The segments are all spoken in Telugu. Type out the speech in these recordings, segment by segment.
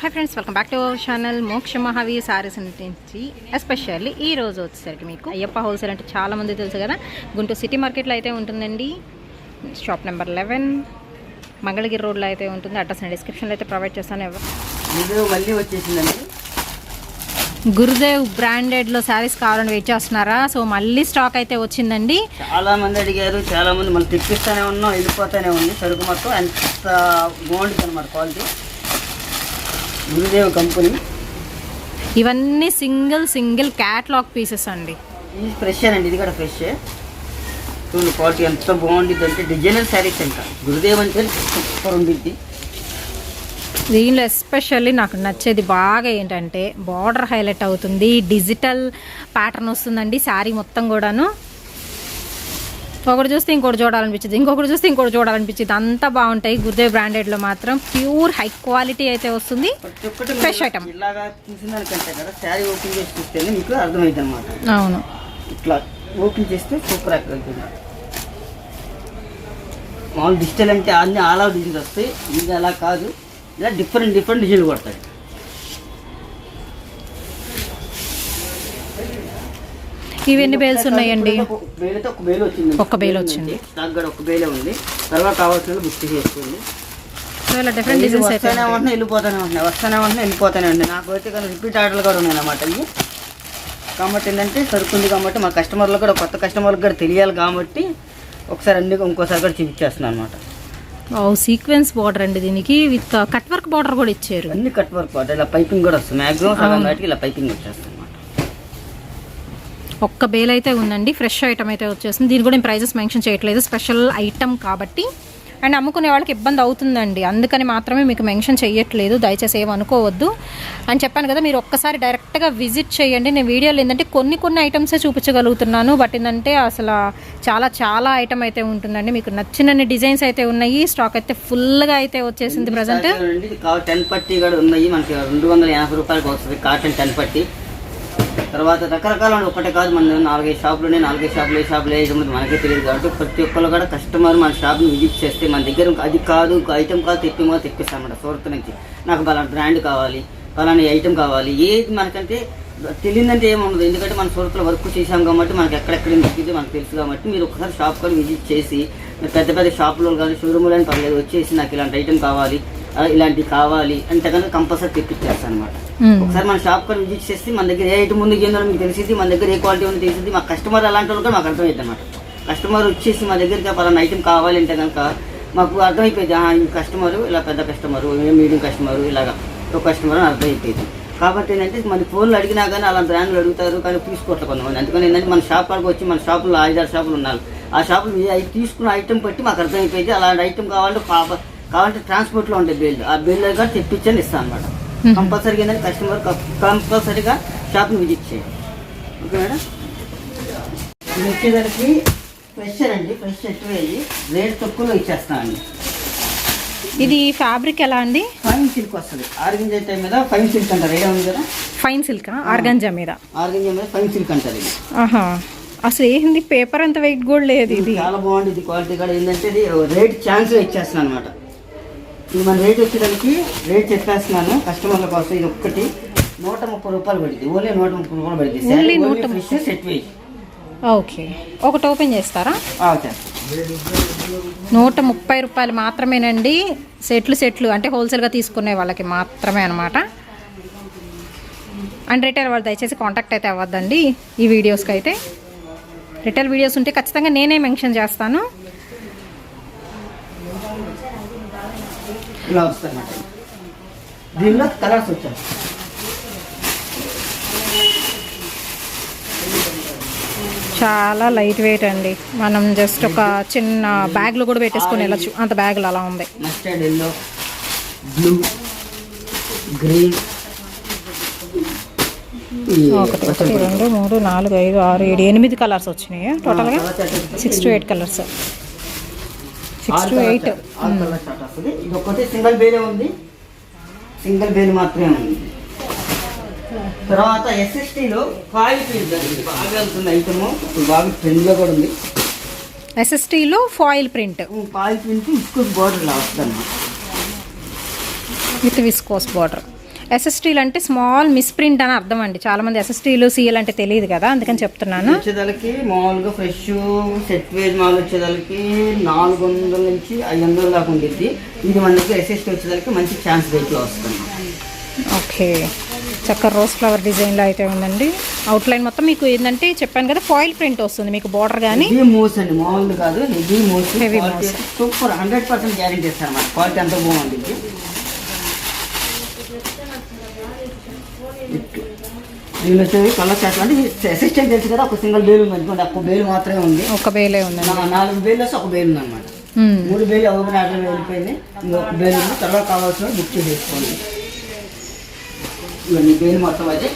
Hi friends welcome back to our channel Moksha Mahavi saris నుంచి ఎస్పెషల్లీ ఈ రోజు వచ్చేసరికి మీకు అయ్యప్ప హోల్సేల్ అంటే చాలా మంది తెలుసు కదా. గుంటూరు సిటీ మార్కెట్లో అయితే ఉంటుందండి. షాప్ నెంబర్ లెవెన్ మంగళగిరి రోడ్లో అయితే ఉంటుంది. అడ్రస్ నేను డిస్క్రిప్షన్లో అయితే ప్రొవైడ్ చేస్తాను మళ్ళీ వచ్చేసిందండి. గురుదేవ్ బ్రాండెడ్లో శారీస్ కావాలని వెయిట్ చేస్తున్నారా? సో మళ్ళీ స్టాక్ అయితే వచ్చిందండి. చాలా మంది అడిగారు చాలా మంది మనం తెప్పిస్తూనే ఉన్నాం వెళ్ళిపోతూనే ఉంది. సరుకు మొత్తం ఎంత బాగుంటుంది అనమాట క్వాలిటీ గురుదేవ్ కంపెనీ. ఇవన్నీ సింగిల్ సింగిల్ క్యాట్లాగ్ పీసెస్ అండి. ఇది ఫ్రెష్ అండి ఇది కూడా ఫ్రెష్ చూడండి క్వాలిటీ ఎంత బాగుంటుంది అంటే డిజైనర్ శారీస్ అంట. గురుదేవ్ అంటే సూపర్ దీనిలో ఎస్పెషల్లీ నాకు నచ్చేది బాగా ఏంటంటే బార్డర్ హైలైట్ అవుతుంది డిజిటల్ ప్యాటర్న్ వస్తుందండి శారీ మొత్తం కూడాను. ఒకటి చూస్తే ఇంకోటి చూడాలనిపించింది ఇంకొకటి చూస్తే ఇంకోటి చూడాలనిపించింది. అంతా బాగుంటాయి. గురుదేవ్ బ్రాండెడ్లో మాత్రం ప్యూర్ హై క్వాలిటీ అయితే వస్తుంది. అర్థమైంది అనమాట అవును. ఇట్లా ఓపెన్ చేస్తే సూపర్ అవుతుంది మామూలు డిజిటల్ అంటే అన్ని ఆల్ అవుట్ డిజైన్స్ వస్తాయి. ఇది అలా కాదు. ఇలా డిఫరెంట్ డిఫరెంట్ డిజైన్ కొడతాయి. ఇవి ఎన్ని బేల్స్ ఉన్నాయండి? బేలతో ఒక బేలు వచ్చింది ఒక్క బేలు వచ్చింది. నాకు కూడా ఒక బేలే ఉంది. తర్వాత కావాల్సిన బుక్ ఇలా డిఫరెంట్ డిజైన్స్ అయితే వస్తానే. ఉంటున్నాయి వెళ్ళిపోతానే ఉంటున్నాయి. వస్తానే ఉంటున్నాయి వెళ్ళిపోతానే ఉన్నాయి నాకు అయితే కానీ రిపీట్ ఆర్డర్లు కూడా ఉన్నాయి అన్నమాట ఇవి. కాబట్టి ఏంటంటే సరుకుంది కాబట్టి మా కస్టమర్లకు కూడా కొత్త కస్టమర్లకు కూడా తెలియాలి కాబట్టి ఒకసారి అన్ని ఇంకోసారి కూడా చూపించేస్తున్నాను అనమాట సీక్వెన్స్ బార్డర్ అండి దీనికి. విత్ కట్ వర్క్ బార్డర్ కూడా ఇచ్చారు. అన్ని కట్ వర్క్ పాట ఇలా పైపింగ్ కూడా వస్తుంది. మ్యాక్సిమం సగం వాటికి ఇలా పైపింగ్ వచ్చేస్తుంది. ఒక్క బేల్ అయితే ఉందండి. ఫ్రెష్ ఐటమ్ అయితే వచ్చేసింది. దీని కూడా నేను ప్రైజెస్ మెన్షన్ చేయట్లేదు. స్పెషల్ ఐటమ్ కాబట్టి. అండ్ అమ్ముకునే వాళ్ళకి ఇబ్బంది అవుతుందండి. అందుకని మాత్రమే మీకు మెన్షన్ చేయట్లేదు. దయచేసి ఏం అనుకోవద్దు. అని చెప్పాను కదా మీరు ఒక్కసారి డైరెక్ట్గా విజిట్ చేయండి. నేను వీడియోలో ఏంటంటే కొన్ని కొన్ని ఐటమ్సే చూపించగలుగుతున్నాను. బట్ ఏంటంటే అసలు చాలా చాలా ఐటమ్ అయితే ఉంటుందండి. మీకు నచ్చినన్ని డిజైన్స్ అయితే ఉన్నాయి. స్టాక్ అయితే ఫుల్గా అయితే వచ్చేసింది ప్రజెంట్. టెన్ పట్టి కూడా ఉన్నాయి. మనకి రెండు వందల యాభై రూపాయలకి వస్తుంది కాటన్ టెన్ పట్టి. తర్వాత రకరకాల ఒకటే కాదు మన నాలుగైదు షాపులు నాలుగైదు షాపులు ఏ షాపులు ఏ ఉంటుంది మనకే తెలియదు కాబట్టి ప్రతి ఒక్కరు కూడా కస్టమర్ మన షాప్ని విజిట్ చేస్తే మన దగ్గర అది కాదు ఐటెం కాదు తెప్పి కూడా తెప్పిస్తామన్నమాట సూరత్ నుంచి. నాకు పలానా బ్రాండ్ కావాలి పలానా ఐటెం కావాలి ఏది మనకంటే తెలియదంటే ఏముండదు ఎందుకంటే మన సూరత్లో వర్క్ చేసాం కాబట్టి మనకి ఎక్కడెక్కడ దొరికింది మనకు తెలుసు కాబట్టి మీరు ఒకసారి షాప్ కానీ విజిట్ చేసి పెద్ద పెద్ద షాపులో కానీ షోరూమ్లో కానీ పర్లేదు వచ్చేసి నాకు ఇలాంటి ఐటమ్ కావాలి ఇలాంటివి కావాలి అంటే కనుక కంపల్సరీ తెప్పించేస్తాను అనమాట Hmm. ఒకసారి మన షాప్ కూడా విజిట్ చేస్తే మన దగ్గర ఏ ఐటమ్ ముందుకు ఏందో మీకు తెలిసింది మన దగ్గర ఏ క్వాలిటీ ఉందో తెలిసింది మా కస్టమర్ అలాంటి వాళ్ళు కూడా మాకు అర్థమైంది అనమాట కస్టమర్ వచ్చేసి మా దగ్గరికి పలానా ఐటమ్ కావాలంటే కనుక మాకు అర్థమైపోయింది ఈ కస్టమర్ ఇలా పెద్ద కస్టమర్ మీడియం కస్టమర్ ఇలాగా ఒక కస్టమర్ అని అర్థమైపోయింది. కాబట్టి ఏంటంటే మన ఫోన్లు అడిగినా కానీ అలా బ్రాండ్లు అడుగుతారు కానీ తీసుకోవట్లేదు కొంతమంది. అందుకని ఏంటంటే మన షాప్ వరకు వచ్చి మన షాపులో ఐదారు షాపులు ఉన్నారు. ఆ షాపులు తీసుకున్న ఐటమ్ బట్టి మాకు అర్థమైపోయింది అలాంటి ఐటమ్ కావాలంటే పాప- కావాలంటే ట్రాన్స్పోర్ట్లో ఉండే బిల్ ఆ బిల్ కూడా తెప్పించని ఇస్తాను అనమాట కంపల్సరీగా ఏంటంటే కస్టమర్ కంపల్సరీగా షాప్ని విజిట్ చేయాలి. Okay madam? ఇది వచ్చేసరికి ఫ్రెష్ అండి ఫ్రెష్ ఎక్కువ రేట్ తక్కువలో ఇచ్చేస్తానండి. ఇది ఫ్యాబ్రిక్ ఎలా అండి? ఫైన్ సిల్క్ వస్తుంది. ఆర్గంజ టైం మీద ఫైన్ సిల్క్ అంటారు. ఐడియా ఉంది కదా? Fine silk? ఆర్గంజా మీద? ఆర్గంజ మీద ఫైన్ సిల్క్ అంటారు ఇది. ఆహా. అసలు ఏంది? పేపర్ అంత వెయిట్ కూడా లేదు ఇది. చాలా బాగుంది ఇది క్వాలిటీ కూడా. ఏంటంటే ఇది రేట్ ఛాన్స్ ఇచ్చేస్తున్నాను అనమాట ఇది మన రేట్ వచ్చేదానికి రేట్ చెప్పేస్తున్నాను. కస్టమర్ల కోసం ఇది ఒక్కటి. నూట ముప్పై రూపాయలు పడింది. ఓన్లీ నూట ముప్పై రూపాయలు పడింది. Only నూట ఫ్రెష్ సెట్ వేయి ఓకే. ఒకటి ఓపెన్ చేస్తారా? నూట ముప్పై రూపాయలు మాత్రమేనండి. సెట్లు సెట్లు అంటే హోల్సేల్గా తీసుకునే వాళ్ళకి మాత్రమే అనమాట అండ్ రిటైల్ వాళ్ళు దయచేసి కాంటాక్ట్ అయితే అవ్వద్దండి ఈ వీడియోస్కి అయితే. రిటైల్ వీడియోస్ ఉంటే ఖచ్చితంగా నేనే మెన్షన్ చేస్తాను. ఇలా వస్తుంది అన్నమాట. దీనిలో కలర్స్ వచ్చాయి. చాలా లైట్ వెయిట్ అండి. మనం జస్ట్ ఒక చిన్న బ్యాగ్లో కూడా పెట్టేసుకొని వెళ్ళచ్చు. అంత బ్యాగులు అలా ఉంది. మస్టర్డ్ ఎల్లో బ్లూ గ్రీన్ ఒకటి ఒకటి రెండు మూడు నాలుగు ఐదు ఆరు ఏడు ఎనిమిది కలర్స్ వచ్చినాయి టోటల్గా? Six to eight colours. Six to eight. ఇది ఒక్కటి సింగిల్ బేలే ఉంది. సింగిల్ బేల్ మాత్రమే ఉంది. తర్వాత ఎస్ఎస్టీలో ఫాయిల్ ప్రింట్ బాగా వెళ్తుంది ఐటమ్. ఇప్పుడు బాగా ట్రెండ్లో కూడా ఉంది. ఎస్ఎస్టీలో ఫాయిల్ ప్రింట్. ఫాయిల్ ప్రింట్ ఇసుకు బోర్డర్ వస్తుంది అన్నమాట విత్ విస్కోస్ బార్డర్. ఎస్ఎస్టీలు అంటే స్మాల్ మిస్ప్రింట్ అని అర్థం అండి. చాలా మంది ఎస్ఎస్టీలు సీఎల్ అంటే తెలియదు కదా అందుకని చెప్తున్నాను. వచ్చేదానికి మామూలుగా ఫ్రెష్ సెట్ వేజ్ మాల్ వచ్చేదానికి నాలుగు వందల నుంచి ఐదు వందల దాకా ఉండిద్ది. ఇది మనకి ఎస్ఎస్టీ వచ్చేదానికి మంచి ఛాన్స్ రేట్లో వస్తుంది. ఓకే. చక్కగా రోజ్ ఫ్లవర్ డిజైన్లో అయితే ఉందండి. అవుట్లైన్ మొత్తం మీకు ఏంటంటే చెప్పాను కదా ఫాయిల్ ప్రింట్ వస్తుంది మీకు బార్డర్ కానీ హెవీ అండి మామూలు కాదు. Heavy quality super hundred percent guarantee ఇస్తాను క్వాలిటీ అంతా బాగుంటుంది. వచ్చేది కలర్ అంటే అసిస్టెంట్ తెలుసు కదా ఒక సింగిల్ బేల్ ఉంది అనుకోండి ఒక బేల్ మాత్రమే ఉంది. ఒక బేలే ఉందండి. నా- నాలుగు బేల్ వస్తే ఒక బేల్ ఉంది మ్మ్. మూడు బేలు ఆర్డర్ వెళ్ళిపోయింది. ఇంకొక బేల్ ఉంది. తర్వాత కావాల్సిన బుక్ చేసేసుకోండి ఇవన్నీ బేల్ మొత్తం అయితే.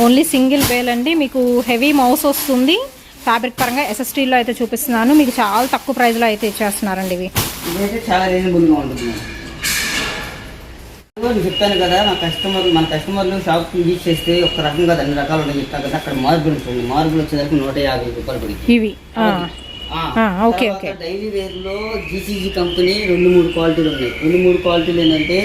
ఓన్లీ సింగిల్ బేల్ అండి. మీకు హెవీ మౌస్ వస్తుంది. ఫ్యాబ్రిక్ పరంగా ఎస్ఎస్టీలో అయితే చూపిస్తున్నాను. మీకు చాలా తక్కువ ప్రైస్లో అయితే ఇచ్చేస్తున్నారండి ఇవి. చాలా రీజనబుల్గా ఉంటుంది. చెప్పాను కదా మా కస్టమర్ మన కస్టమర్లు షాప్ విజిట్ చేస్తే ఒక రకం కదా అన్ని రకాలు ఉన్నాయి చెప్తాను కదా అక్కడ మార్బుల్ ఉంటుంది. మార్బుల్ వచ్చేసరికి నూట యాభై రూపాయలు పడింది. ఇవి? Okay, okay. డైలీ వేర్లో జీసీజీ కంపెనీ రెండు మూడు క్వాలిటీలు ఉన్నాయి. రెండు మూడు క్వాలిటీలు ఏంటంటే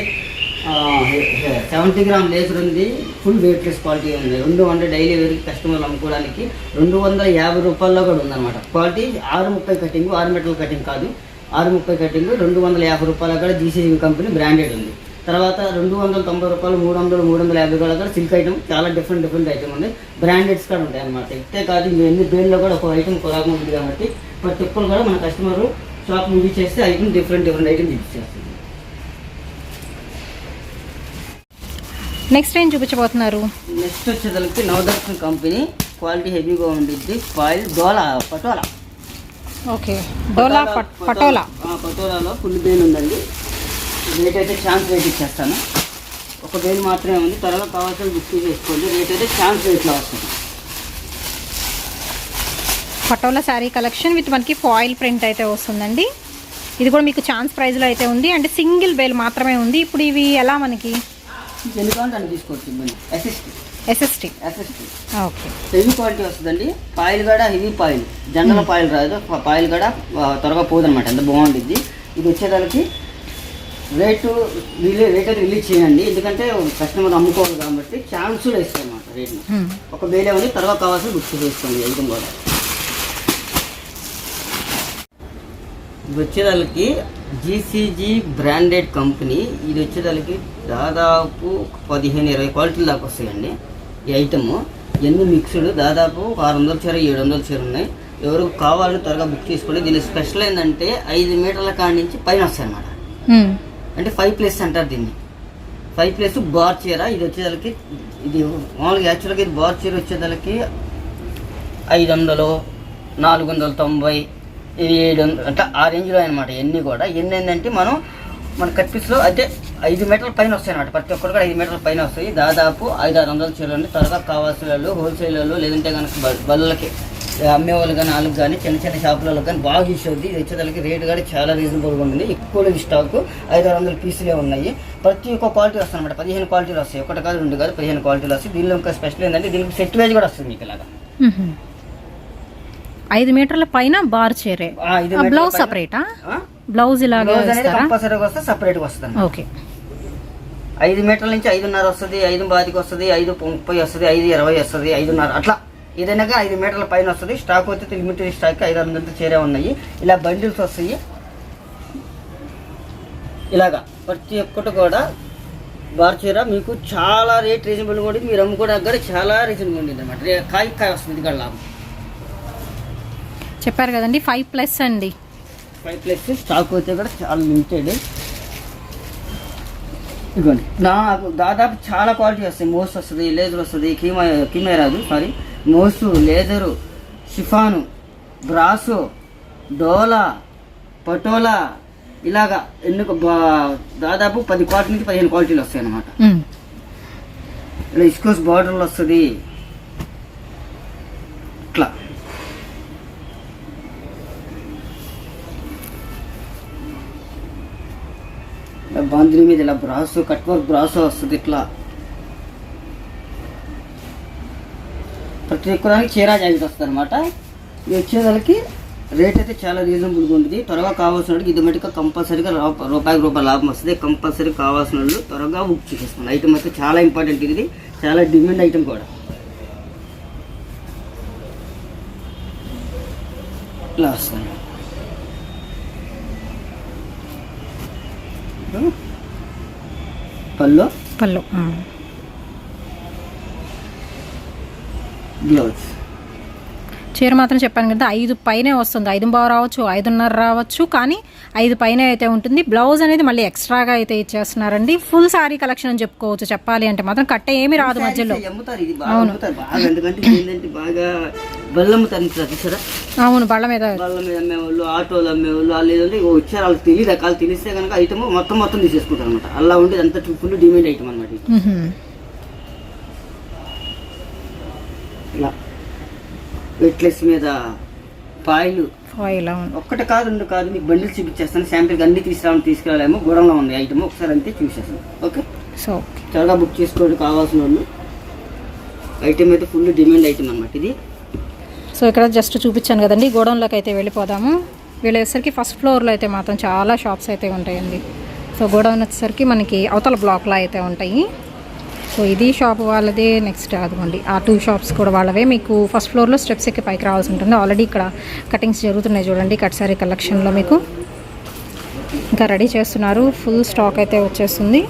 సెవెంటీ గ్రామ్ లేజర్ ఉంది ఫుల్ వెయిట్లెస్ క్వాలిటీ ఉంది రెండు వందల డైలీ వేర్ కస్టమర్లు అమ్ముకోవడానికి రెండు వందల యాభై రూపాయల్లో కూడా ఉందన్నమాట. క్వాలిటీ ఆరు ముప్పై కటింగ్ ఆరు మీటర్ల కటింగ్ కాదు. ఆరు ముప్పై కటింగ్ రెండు వందల యాభై రూపాయల కూడా జీసీజీ కంపెనీ బ్రాండెడ్ ఉంది. తర్వాత రెండు వందల తొంభై రూపాయలు మూడు వందలు మూడు వందల యాభై కూడా కూడా సిల్క్ ఐటమ్ చాలా డిఫరెంట్ డిఫరెంట్ ఐటమ్ ఉంది. బ్రాండెడ్స్ కూడా ఉంటాయి అనమాట ఇంతే కాదు ఎన్ని బ్రాండ్లో కూడా ఒక ఐటమ్ కొలాగా ఉంది కాబట్టి ప్రతి ఒక్కరు కూడా మన కస్టమర్ షాప్ విజిట్ చేస్తే ఐటమ్ డిఫరెంట్ డిఫరెంట్ ఐటమ్ చూపించేస్తుంది నెక్స్ట్ ఏం చూపించబోతున్నారు? నెక్స్ట్ వచ్చేసరికి నవదర్శన కంపెనీ. క్వాలిటీ హెవీగా ఉండిద్ది. ఫాయిల్ డోలా పటోలా. ఓకే డోలా పట్ పటోలా. పటోలాలో ఫుల్ బేల్ ఉందండి. రేట్ అయితే ఛాన్స్ రేట్ ఇచ్చేస్తాను. ఒక బేల్ మాత్రమే ఉంది తర్వాత కావాల్సిన బుక్ చేసుకోండి రేట్ అయితే ఛాన్స్ రేట్లో వస్తుంది పటోలా శారీ కలెక్షన్ విత్ మనకి ఫాయిల్ ప్రింట్ అయితే వస్తుందండి. ఇది కూడా మీకు ఛాన్స్ ప్రైస్లో అయితే ఉంది. అంటే సింగిల్ బేల్ మాత్రమే ఉంది. ఇప్పుడు ఇవి ఎలా మనకి? SST SST SST okay. Heavy quality వస్తుందండి. పాయిల్ కూడా హెవీ పాయిల్ జనరల్ పాయిల్ రాదు. ప- పాయిల్ కూడా త్వరగా పోదనమాట ఎంత బాగుంటుంది ఇది వచ్చేదానికి రేటు రిలీ రేట్ అయితే రిలీజ్ చేయండి. ఎందుకంటే కస్టమర్ అమ్ముకోవాలి కాబట్టి ఛాన్సులు వేస్తాయి అనమాట రేట్ని. ఒక బేలే ఉంది తర్వాత కావాల్సిన బుక్ చేసుకోండి ఐటమ్ కూడా ఇది వచ్చేదానికి జీసీజీ బ్రాండెడ్ కంపెనీ ఇది వచ్చేదానికి దాదాపు పదిహేను ఇరవై క్వాలిటీల దాకా వస్తాయండి. ఈ ఐటమ్ ఎన్ని మిక్స్డ్ దాదాపు ఆరు వందల చీర ఏడు వందల చీర ఉన్నాయి. ఎవరు కావాలని త్వరగా బుక్ చేసుకోండి. దీని స్పెషల్ ఏంటంటే ఐదు మీటర్ల కాడి నుంచి పైన వస్తాయి అన్నమాట. అంటే ఫైవ్ ప్లేస్ అంటారు దీన్ని. ఫైవ్ ప్లేస్ బార్ చీర ఇది వచ్చేదానికి ఇది మామూలుగా యాక్చువల్గా ఇది బార్ చీర వచ్చేదానికి ఐదు వందలు నాలుగు వందల తొంభై ఇది ఏడు వందలు అంటే ఆ రేంజ్లో అనమాట ఇవన్నీ కూడా. ఎన్ని ఏంటంటే మనం మన కట్ పీస్లో అయితే ఐదు మీటర్ల పైన వస్తాయి అనమాట ప్రతి ఒక్కరు కూడా ఐదు మీటర్ల పైన వస్తాయి. దాదాపు ఐదు ఆరు వందల చీరలు త్వరగా కావాల్సిన వాళ్ళు హోల్సేల్ వాళ్ళు లేదంటే కనుక బల్లలకి. అమ్మేవాళ్ళు కానీ వాళ్ళకి కానీ చిన్న చిన్న షాపులలో కానీ బాగా యూస్ అవుతుంది ఇది వచ్చేదానికి రేట్ కూడా చాలా రీజనబుల్గా ఉంటుంది ఎక్కువ స్టాక్ ఐదు ఆరు వందల పీసులే ఉన్నాయి. ప్రతి ఒక్క క్వాలిటీ వస్తుంది అనమాట పదిహేను క్వాలిటీలు వస్తాయి. ఒకటి కాదు రెండు కాదు పదిహేను క్వాలిటీలు వస్తాయి. దీనిలో ఇంకా స్పెషల్ ఏంటంటే దీనికి సెట్ వేజ్ కూడా వస్తుంది మీకు ఇలాగా. ఐదు మీటర్ల పైన బార్ చీరే. బ్లౌజ్ సపరేటా? బ్లౌజ్ ఇలాగే కంపల్సరీగా వస్తే సపరేట్గా వస్తుంది ఓకే. ఐదు మీటర్ల నుంచి ఐదున్నర వస్తుంది ఐదు బాతికి వస్తుంది ఐదు ముప్పై వస్తుంది ఐదు ఇరవై వస్తుంది ఐదున్నర అట్లా. ఏదైనా ఐదు మీటర్ల పైన వస్తుంది. స్టాక్ వచ్చి లిమిటెడ్ స్టాక్ ఐదు వందలతో చేరే ఉన్నాయి. ఇలా బండిల్స్ వస్తాయి. ఇలాగా ప్రతి ఒక్కటి కూడా బార్ చీర మీకు చాలా రేట్ రీజనబుల్గా ఉంటుంది మీరు అమ్ముకోవడానికి కూడా చాలా రీజనబుల్ ఉంటుంది అనమాట కాయ కాయ వస్తుంది ఇది కూడా లాభం. చెప్పారు కదండి ఫైవ్ ప్లస్ అండి. ఫైవ్ ప్లస్ స్టాక్ అయితే కూడా చాలా లిమిటెడ్. ఇదిగోండి. నాకు దాదాపు చాలా క్వాలిటీ వస్తాయి. మోస్ వస్తుంది లేజర్ వస్తుంది కీమా కీమే రాదు sorry. Moss laser chiffon brasso dola patola ఇలాగా బా- దాదాపు పది క్వాలిటీ నుంచి పదిహేను క్వాలిటీలు వస్తాయి అన్నమాట మ్మ్. ఇలా ఇస్కోస్ బార్డర్లు వస్తుంది. ఇట్లా. బాందిని మీద ఇలా బ్రాసో కట్ వర్క్ బ్రాసో వస్తుంది ఇట్లా. ప్రతి చీరా జాకెట్ వస్తుంది అనమాట ఇది వచ్చేదానికి రేట్ అయితే చాలా రీజనబుల్గా ఉంటుంది. త్వరగా కావాల్సిన వాళ్ళకి ఇది మటుకు కంపల్సరీగా రూ- రూపాయికి రూపాయి లాభం వస్తుంది. కంపల్సరీ కావాల్సిన వాళ్ళు త్వరగా బుక్ చేసేసుకోండి. ఐటమ్ అయితే చాలా ఇంపార్టెంట్ ఇది. చాలా డిమాండ్ ఐటమ్ కూడా. ఇలా వస్తుంది hmm? పళ్ళు? పళ్ళు బ్లౌజ్ చీర మాత్రం చెప్పాను కదా ఐదు పైనే వస్తుంది. ఐదు బావు రావచ్చు ఐదున్నర రావచ్చు కానీ ఐదు పైన అయితే ఉంటుంది. బ్లౌజ్ అనేది మళ్ళీ ఎక్స్ట్రాగా అయితే ఇచ్చేస్తున్నారండి. ఫుల్ సారీ కలెక్షన్ అని చెప్పుకోవచ్చు చెప్పాలి అంటే మాత్రం కట్ట ఏమీ రాదు మధ్యలో. చూసారా అవును. బళ్ళ మీద. బళ్ళ మీద అమ్మేవాళ్ళు ఆటోలు అమ్మేవాళ్ళు వాళ్ళు ఏదంటే ఇగో వచ్చారు వాళ్ళకి తెలియదు రకాలు తెలిస్తే కనుక ఐటమ్ మొత్తం మొత్తం తీసేసుకుంటారు అనమాట. అలా ఉండేది అంత ఫుల్ డిమాండ్ ఐటమ్ అనమాట ఇది మ్హూ. ఇలా వెట్లెస్ మీద పాయిలు ఫాయిల్ అవును. ఒక్కటి కాదు రెండు కాదు మీకు బండిల్ చూపించేస్తాను. శాంపిల్కి అన్ని తీసుకురావడం తీసుకురాలేమో. గోడంలో ఉంది ఐటమ్. ఒకసారి అంతే చూసేస్తాను. ఓకే? సో త్వరగా బుక్ చేసుకోండి కావాల్సిన వాళ్ళు. ఐటమ్ అయితే ఫుల్ డిమాండ్ ఐటమ్ అనమాట ఇది. సో ఇక్కడ జస్ట్ చూపించాను కదండి. గోడౌన్లోకి అయితే వెళ్ళిపోదాము. వెళ్ళేసరికి ఫస్ట్ ఫ్లోర్లో అయితే మాత్రం చాలా షాప్స్ అయితే ఉంటాయండి. సో గోడౌన్ వచ్చేసరికి మనకి అవతల బ్లాక్లో అయితే ఉంటాయి. సో ఇది షాప్ వాళ్ళదే నెక్స్ట్ అదిగోండి. ఆ టూ షాప్స్ కూడా వాళ్ళవే. మీకు ఫస్ట్ ఫ్లోర్లో స్టెప్స్ ఎక్కి పైకి రావాల్సి ఉంటుంది. ఆల్రెడీ ఇక్కడ కటింగ్స్ జరుగుతున్నాయి చూడండి. కట్ సారీ కలెక్షన్లో మీకు ఇంకా రెడీ చేస్తున్నారు. ఫుల్ స్టాక్ అయితే వచ్చేస్తుంది.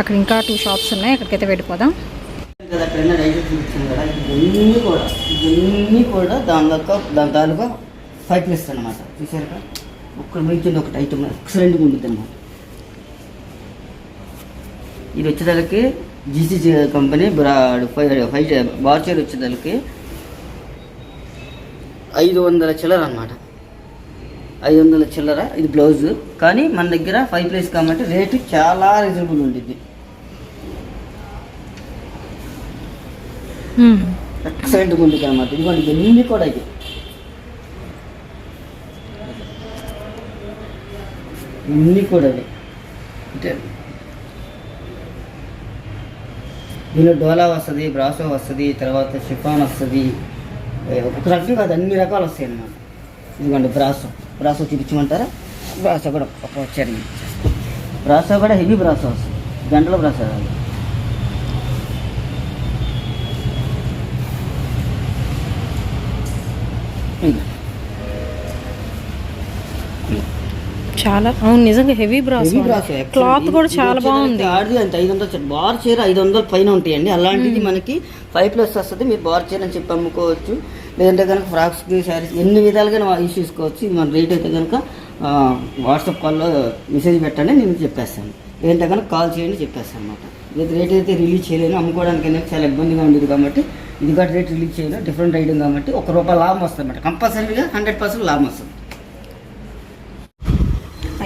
అక్కడ ఇంకా టూ షాప్స్ ఉన్నాయి. అక్కడికైతే వెళ్ళిపోదాం. చూపించాను కదా. ఇవన్నీ కూడా ఇవన్నీ కూడా దాని దాని తాలూకా ఫైవ్ ప్లస్ అనమాట చూసారు ఒక్క మించింది ఒకటి ఐటమ్ ఎక్సలెంట్గా ఉంటుంది అనమాట ఇది వచ్చేదానికి GCC company five five bar chair వచ్చేదానికి ఐదు వందల చిల్లర అనమాట ఐదు వందల చిల్లర ఇది బ్లౌజ్ కానీ మన దగ్గర ఫైవ్ ప్లేస్ కాబట్టి రేటు చాలా రీజనబుల్ ఉంటుంది ఎక్సలెంట్ ఉంటుంది అనమాట ఇదిగోండి కూడా ఇది. ఇవన్నీ కూడా అంటే దీనిలో డోలా వస్తుంది బ్రాసో వస్తుంది తర్వాత షిఫాన్ వస్తుంది. ఒక రకం కాదు అన్ని రకాలు వస్తాయి అన్నమాట. ఇదిగోండి బ్రాసో. బ్రాసో చూపించమంటారా? బ్రాసో కూడా ఒక చర్య బ్రాసో కూడా హెవీ బ్రాసో వస్తుంది. గంటల బ్రాసో కాదు ఇది. చాలా అవును నిజంగా హెవీ బ్రాస్ క్లాత్ కూడా చాలా బాగుంది. ఆడిది అంత ఐదు వందలు బార్ చీర ఐదు వందల పైన ఉంటాయండి. అలాంటిది మనకి ఫైవ్ ప్లస్ వస్తుంది. మీరు బార్ చీర అని చెప్పి అమ్ముకోవచ్చు. లేదంటే కనుక ఫ్రాక్స్కి శారీస్ ఎన్ని విధాలుగా యూస్ చేసుకోవచ్చు. ఇది మన రేట్ అయితే కనుక వాట్సాప్ కాల్లో మెసేజ్ పెట్టండి నేను చెప్పేస్తాను. లేదంటే కనుక కాల్ చేయండి చెప్పేస్తాను అనమాట లేదు రేట్ అయితే రిలీజ్ చేయలేను. అమ్ముకోవడానికి అనేది చాలా ఇబ్బందిగా ఉండేది కాబట్టి ఇది కూడా రేట్ రిలీజ్ చేయలేను డిఫరెంట్ ఐటమ్ కాబట్టి ఒక రూపాయి లాభం వస్తుంది అనమాట కంపల్సరీగా హండ్రెడ్ పర్సెంట్ లాభం వస్తుంది.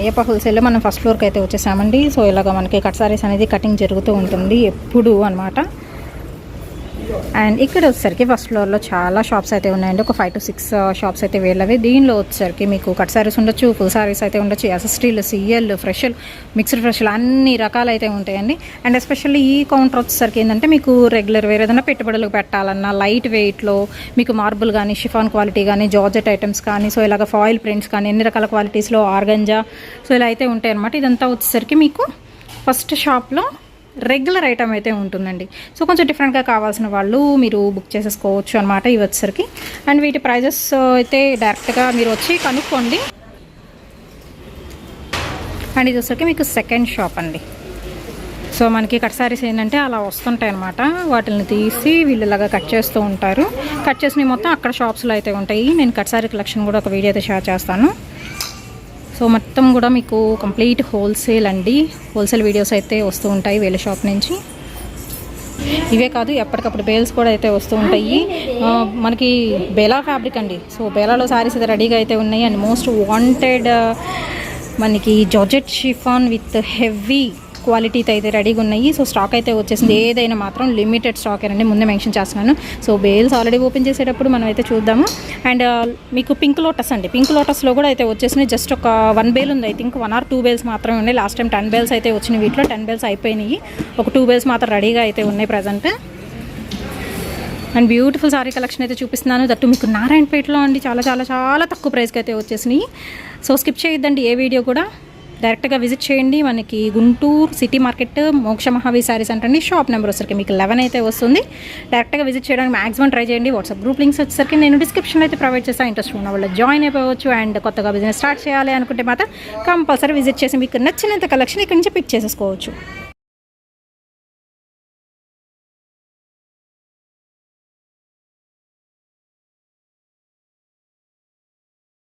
అయ్యప్ప హోల్సేల్లో మనం ఫస్ట్ ఫ్లోర్కి అయితే వచ్చేసామండి. సో ఇలాగ మనకి కట్ సారీస్ అనేది కటింగ్ జరుగుతూ ఉంటుంది ఎప్పుడు అనమాట అండ్ ఇక్కడ వచ్చేసరికి ఫస్ట్ ఫ్లోర్లో చాలా షాప్స్ అయితే ఉన్నాయండి. ఒక ఫైవ్ టు సిక్స్ షాప్స్ అయితే వీళ్ళవి. దీనిలో వచ్చేసరికి మీకు కట్ సారీస్ ఉండొచ్చు ఫుల్ సారీస్ అయితే ఉండొచ్చు ఎస్ఎస్టీలు సిఎల్ ఫ్రెషల్ మిక్స్డ్ ఫ్రెషల్ అన్ని రకాలు అయితే ఉంటాయండి. అండ్ ఎస్పెషల్లీ ఈ కౌంటర్ వచ్చేసరికి ఏంటంటే మీకు రెగ్యులర్ వేరే ఏదైనా పెట్టుబడులకు పెట్టాలన్నా లైట్ వెయిట్లో మీకు మార్బుల్ కానీ షిఫాన్ క్వాలిటీ కానీ జార్జెట్ ఐటమ్స్ కానీ సో ఇలాగ ఫాయిల్ ప్రింట్స్ కానీ ఎన్ని రకాల క్వాలిటీస్లో ఆర్గంజా సో ఇలా అయితే ఉంటాయి అనమాట ఇదంతా వచ్చేసరికి మీకు ఫస్ట్ షాప్లో రెగ్యులర్ ఐటమ్ అయితే ఉంటుందండి. సో కొంచెం డిఫరెంట్గా కావాల్సిన వాళ్ళు మీరు బుక్ చేసేసుకోవచ్చు అనమాట ఇవి వచ్చేసరికి అండ్ వీటి ప్రైజెస్ అయితే డైరెక్ట్గా మీరు వచ్చి కనుక్కోండి. అండ్ ఇది వచ్చేసరికి మీకు సెకండ్ షాప్ అండి. సో మనకి కట్ సారీస్ ఏంటంటే అలా వస్తుంటాయి అనమాట వాటిని తీసి వీళ్ళు ఇలాగా కట్ చేస్తూ ఉంటారు. కట్ చేసినవి మొత్తం అక్కడ షాప్స్లో అయితే ఉంటాయి. నేను కట్ సారీ కలెక్షన్ కూడా ఒక వీడియో అయితే షేర్ చేస్తాను. సో మొత్తం కూడా మీకు కంప్లీట్ హోల్సేల్ అండి. హోల్సేల్ వీడియోస్ అయితే వస్తూ ఉంటాయి వీళ్ళ షాప్ నుంచి. ఇవే కాదు ఎప్పటికప్పుడు బేల్స్ కూడా అయితే వస్తూ ఉంటాయి. మనకి బేలా ఫ్యాబ్రిక్ అండి. సో బేలాలో శారీస్ అయితే రెడీగా అయితే ఉన్నాయి. అండ్ మోస్ట్ వాంటెడ్ మనకి జార్జెట్ షిఫాన్ విత్ హెవీ క్వాలిటీతో అయితే రెడీగా ఉన్నాయి. సో స్టాక్ అయితే వచ్చేసింది. ఏదైనా మాత్రం లిమిటెడ్ స్టాక్ అండి ముందే మెన్షన్ చేస్తున్నాను. సో బేల్స్ ఆల్రెడీ ఓపెన్ చేసేటప్పుడు మనం అయితే చూద్దాము. అండ్ మీకు పింక్ లోటస్ అండి. పింక్ లోటస్లో కూడా అయితే వచ్చేసినాయి. జస్ట్ ఒక వన్ బేల్ ఉంది. I think one or two bales మాత్రమే ఉన్నాయి. లాస్ట్ టైం టెన్ బేల్స్ అయితే వచ్చినాయి వీటిలో. టెన్ బేల్స్ అయిపోయినాయి. ఒక టూ బేల్స్ మాత్రం రెడీగా అయితే ఉన్నాయి present. And beautiful sari collection అయితే చూపిస్తున్నాను. దట్టు మీకు నారాయణపేటలో అండి. చాలా చాలా చాలా తక్కువ ప్రైస్కి అయితే వచ్చేసినాయి. సో స్కిప్ చేయొద్దండి ఏ వీడియో కూడా. డైరెక్ట్గా విజిట్ చేయండి. మనకి గుంటూరు సిటీ మార్కెట్ మోక్ష మహావీర్ శారీస్ అంటండి షాప్ నెంబర్ వచ్చరికి మీకు లెవెన్ అయితే వస్తుంది. డైరెక్ట్గా విజిట్ చేయడానికి మాక్సిమం ట్రై చేయండి. వాట్సాప్ గ్రూప్ లింక్స్ వచ్చేసరికి నేను డిస్క్రిప్షన్లో అయితే ప్రొవైడ్ చేస్తాను ఇంట్రెస్ట్ ఉన్న వాళ్ళు జాయిన్ అయిపోవచ్చు అండ్ కొత్తగా బిజినెస్ స్టార్ట్ చేయాలి అనుకుంటే మాత్రం కంపల్సరీ విజిట్ చేసి మీకు నచ్చినంత కలెక్షన్ ఇక్కడ నుంచి పిక్ చేసేసుకోవచ్చు.